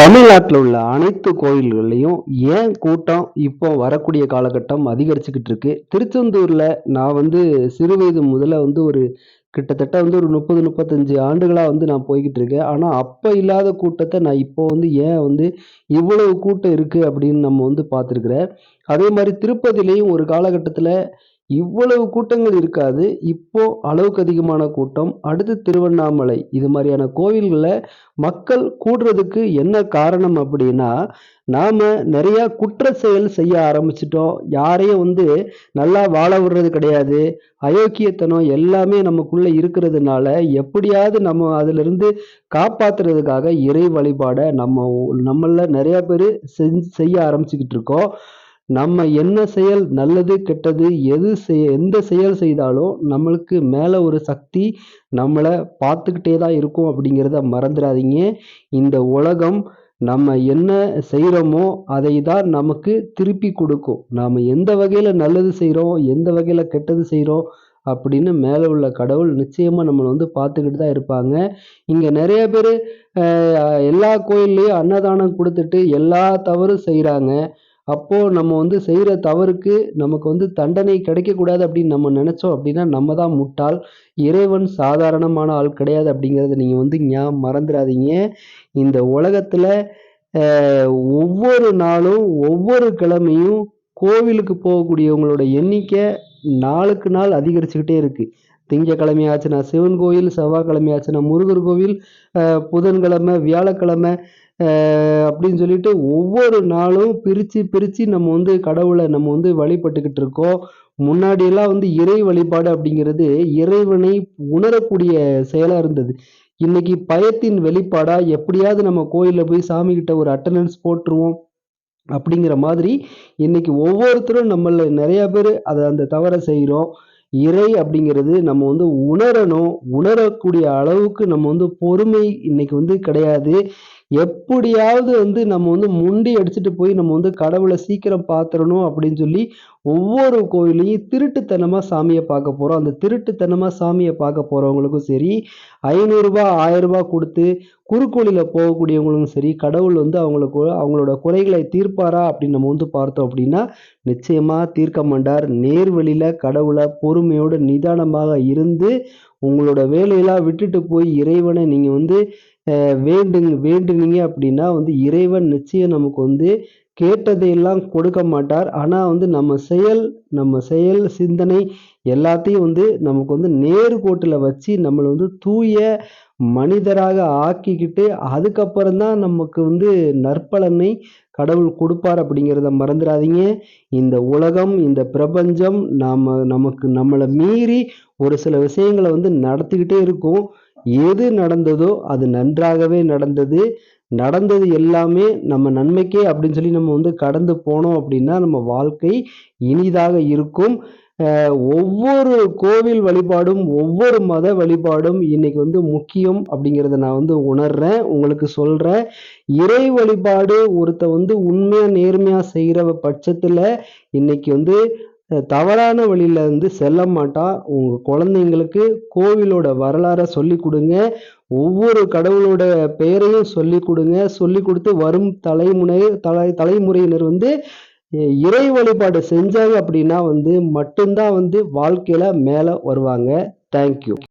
தமிழ்நாட்டில் உள்ள அனைத்து கோயில்கள்லையும் ஏன் கூட்டம் இப்போ வரக்கூடிய காலகட்டம் அதிகரிச்சுக்கிட்டு இருக்கு? திருச்செந்தூரில் நான் வந்து சிறு வயது முதல்ல வந்து ஒரு கிட்டத்தட்ட வந்து ஒரு முப்பது முப்பத்தஞ்சு ஆண்டுகளாக வந்து நான் போய்கிட்டு இருக்கேன். ஆனால் அப்போ இல்லாத கூட்டத்தை நான் இப்போ வந்து ஏன் வந்து இவ்வளவு கூட்டம் இருக்குது அப்படின்னு நம்ம வந்து பார்த்துருக்குறேன். அதே மாதிரி திருப்பதிலையும் ஒரு காலகட்டத்தில் இவ்வளவு கூட்டங்கள் இருக்காது. இப்போ அளவுக்கு அதிகமான கூட்டம். அடுத்து திருவண்ணாமலை. இது மாதிரியான கோவில்களில் மக்கள் கூடுறதுக்கு என்ன காரணம் அப்படின்னா நாம நிறைய குற்ற செயல் செய்ய ஆரம்பிச்சிட்டோம். யாரையும் வந்து நல்லா வாழ விடுறது கிடையாது. அயோக்கியத்தனம் எல்லாமே நமக்குள்ள இருக்கிறதுனால எப்படியாவது நம்ம அதிலிருந்து காப்பாத்துறதுக்காக இறை வழிபாட நம்ம நம்மள நிறைய பேர் செஞ்சு செய்ய ஆரம்பிச்சுக்கிட்டு இருக்கோம். நம்ம என்ன செயல் நல்லது கெட்டது எது செய் எந்த செயல் செய்தாலும் நம்மளுக்கு மேலே ஒரு சக்தி நம்மளை பார்த்துக்கிட்டே தான் இருக்கும் அப்படிங்கிறத மறந்துடாதீங்க. இந்த உலகம் நம்ம என்ன செய்கிறோமோ அதை தான் நமக்கு திருப்பி கொடுக்கும். நாம் எந்த வகையில் நல்லது செய்கிறோம் எந்த வகையில் கெட்டது செய்கிறோம் அப்படின்னு மேலே உள்ள கடவுள் நிச்சயமாக நம்மளை வந்து பார்த்துக்கிட்டு தான் இருப்பாங்க. இங்கே நிறைய பேர் எல்லா கோயில்லையும் அன்னதானம் கொடுத்துட்டு எல்லா தவறும் செய்கிறாங்க அப்போது நம்ம வந்து செய்கிற தவறுக்கு நமக்கு வந்து தண்டனை கிடைக்கக்கூடாது அப்படின்னு நம்ம நினச்சோம் அப்படின்னா நம்ம தான் முட்டாள். இறைவன் சாதாரணமான ஆள் கிடையாது அப்படிங்கிறத நீங்கள் வந்து ஞாபகம் மறந்துடாதீங்க. இந்த உலகத்தில் ஒவ்வொரு நாளும் ஒவ்வொரு கிழமையும் கோவிலுக்கு போகக்கூடியவங்களோட எண்ணிக்கை நாளுக்கு நாள் அதிகரிச்சுக்கிட்டே இருக்குது திங்கக்கிழமை ஆச்சுன்னா சிவன் கோயில் செவ்வாய்க்கிழமை ஆச்சுன்னா முருகர் கோவில் புதன்கிழமை வியாழக்கிழமை அப்படின்னு சொல்லிட்டு ஒவ்வொரு நாளும் பிரித்து பிரித்து நம்ம வந்து கடவுளை நம்ம வந்து வழிபட்டுக்கிட்டு இருக்கோம். முன்னாடியெல்லாம் வந்து இறை வழிபாடு அப்படிங்கிறது இறைவனை உணரக்கூடிய செயலாக இருந்தது. இன்னைக்கு பயத்தின் வெளிப்பாடாக எப்படியாவது நம்ம கோயிலில் போய் சாமி கிட்ட ஒரு அட்டண்டன்ஸ் போட்டுருவோம் அப்படிங்கிற மாதிரி இன்னைக்கு ஒவ்வொருத்தரும் நம்மள நிறைய பேர் அதை அந்த தவறை செய்கிறோம் இறை அப்படிங்கிறது நம்ம வந்து உணரணும் உணரக்கூடிய அளவுக்கு நம்ம வந்து பொறுமை இன்னைக்கு வந்து கிடையாது. எப்படியாவது வந்து நம்ம வந்து முண்டி அடிச்சுட்டு போய் நம்ம வந்து கடவுளை சீக்கிரம் பார்த்துடணும் அப்படின்னு சொல்லி ஒவ்வொரு கோயிலையும் திருட்டுத்தனமாக சாமியை பார்க்க போகிறோம் அந்த திருட்டுத்தனமாக சாமியை பார்க்க போகிறவங்களுக்கும் சரி ஐநூறுரூபா ஆயிரரூபா கொடுத்து குறுக்கோளியில் போகக்கூடியவங்களுக்கும் சரி கடவுள் வந்து அவங்களுக்கு அவங்களோட குறைகளை தீர்ப்பாரா அப்படின்னு நம்ம வந்து பார்த்தோம் அப்படின்னா நிச்சயமாக தீர்க்க மாட்டார். நேர்வழியில் கடவுளை பொறுமையோடு நிதானமாக இருந்து உங்களோட வேலையெல்லாம் விட்டுட்டு போய் இறைவனை நீங்கள் வந்து வேண்டுங்க வேண்டுனீங்க அப்படின்னா வந்து இறைவன் நிச்சயம் நமக்கு வந்து கேட்டதையெல்லாம் கொடுக்க மாட்டார். ஆனால் வந்து நம்ம செயல் நம்ம செயல் சிந்தனை எல்லாத்தையும் வந்து நமக்கு வந்து நேர்கோட்டில் வச்சு நம்மளை வந்து தூய மனிதராக ஆக்கிக்கிட்டு அதுக்கப்புறம் தான் நமக்கு வந்து நற்பலனை கடவுள் கொடுப்பார் அப்படிங்கிறத மறந்துடாதீங்க. இந்த உலகம் இந்த பிரபஞ்சம் நாம் நமக்கு நம்மளை மீறி ஒரு சில விஷயங்களை வந்து நடத்திக்கிட்டே இருக்கும். எது நடந்ததோ அது நன்றாகவே நடந்தது. நடந்தது எல்லாமே நம்ம நன்மைக்கே அப்படின்னு சொல்லி நம்ம வந்து கடந்து போனோம் அப்படின்னா நம்ம வாழ்க்கை இனிதாக இருக்கும். ஒவ்வொரு கோவில் வழிபாடும் ஒவ்வொரு மத வழிபாடும் இன்னைக்கு வந்து முக்கியம் அப்படிங்கிறத நான் வந்து உணர்றேன் உங்களுக்கு சொல்கிறேன் இறை வழிபாடு ஒருத்த வந்து உண்மையாக நேர்மையாக செய்கிற பட்சத்தில் இன்னைக்கு வந்து தவறான வழியில் வந்து செல்ல மாட்டான் உங்கள் குழந்தைங்களுக்கு கோவிலோட வரலாறை சொல்லி கொடுங்க. ஒவ்வொரு கடவுளோட பெயரையும் சொல்லி கொடுங்க. சொல்லி கொடுத்து வரும் தலைமுறை தலை தலைமுறையினர் வந்து இறை வழிபாடு செஞ்சாங்க அப்படின்னா வந்து மட்டும்தான் வந்து வாழ்க்கையில் மேலே வருவாங்க. தேங்க்யூ